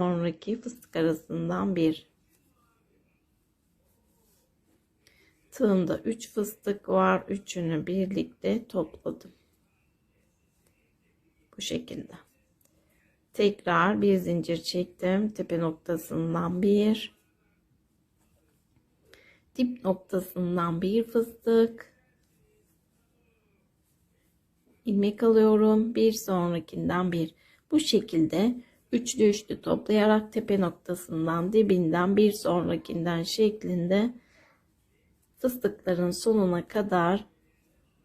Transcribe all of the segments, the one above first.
sonraki fıstık arasından bir. Tığımda 3 fıstık var. Üçünü birlikte topladım. Bu şekilde. Tekrar bir zincir çektim. Tepe noktasından bir. Dip noktasından bir fıstık. ilmek alıyorum. Bir sonrakinden bir. Bu şekilde üçlü üçlü toplayarak tepe noktasından dibinden bir sonrakinden şeklinde fıstıkların sonuna kadar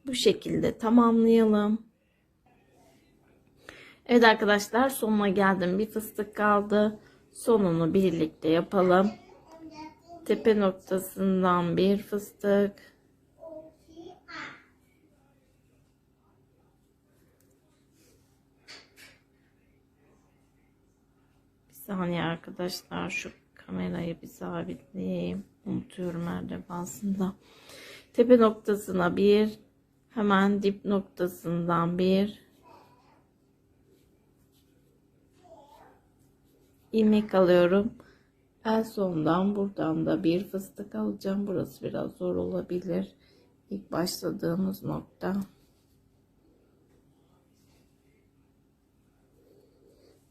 bu şekilde tamamlayalım. Evet arkadaşlar sonuna geldim. Bir fıstık kaldı. Sonunu birlikte yapalım. Tepe noktasından bir fıstık. Saniye arkadaşlar şu kamerayı bir sabitleyeyim. Unutuyorum her defasında. Tepe noktasına bir. Hemen dip noktasından bir. ilmek alıyorum. En sondan buradan da bir fıstık alacağım. Burası biraz zor olabilir. İlk başladığımız nokta.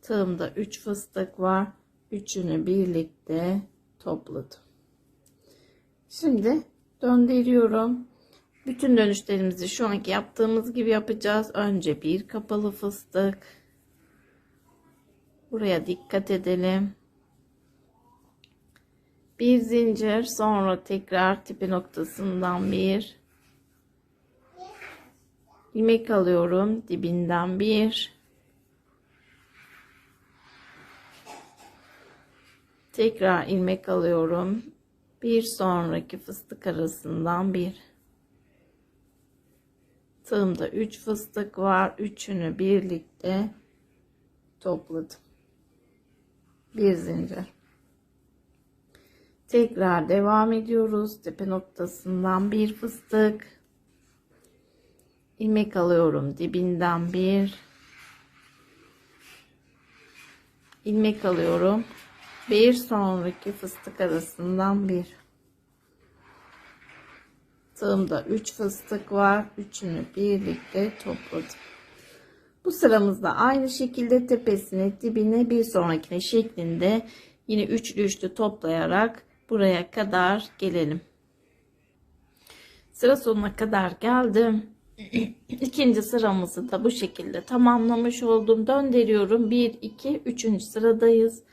Tığımda 3 fıstık var. Üçünü birlikte topladım. Şimdi döndürüyorum. Bütün dönüşlerimizi şu anki yaptığımız gibi yapacağız. Önce bir kapalı fıstık. Buraya dikkat edelim. Bir zincir sonra tekrar tipi noktasından bir ilmek alıyorum dibinden bir tekrar ilmek alıyorum. Bir sonraki fıstık arasından bir. Tığımda 3 fıstık var. Üçünü birlikte topladım. Bir zincir. Tekrar devam ediyoruz. Tepe noktasından bir fıstık. İlmek alıyorum. Dibinden bir. İlmek alıyorum bir sonraki fıstık arasından bir tığımda 3 fıstık var üçünü birlikte topladım bu sıramızda aynı şekilde tepesine dibine bir sonrakine şeklinde yine üçlü üçlü toplayarak buraya kadar gelelim. Sıra sonuna kadar geldim. İkinci sıramızı da bu şekilde tamamlamış oldum. Döndürüyorum. 1, 2, 3. sıradayız.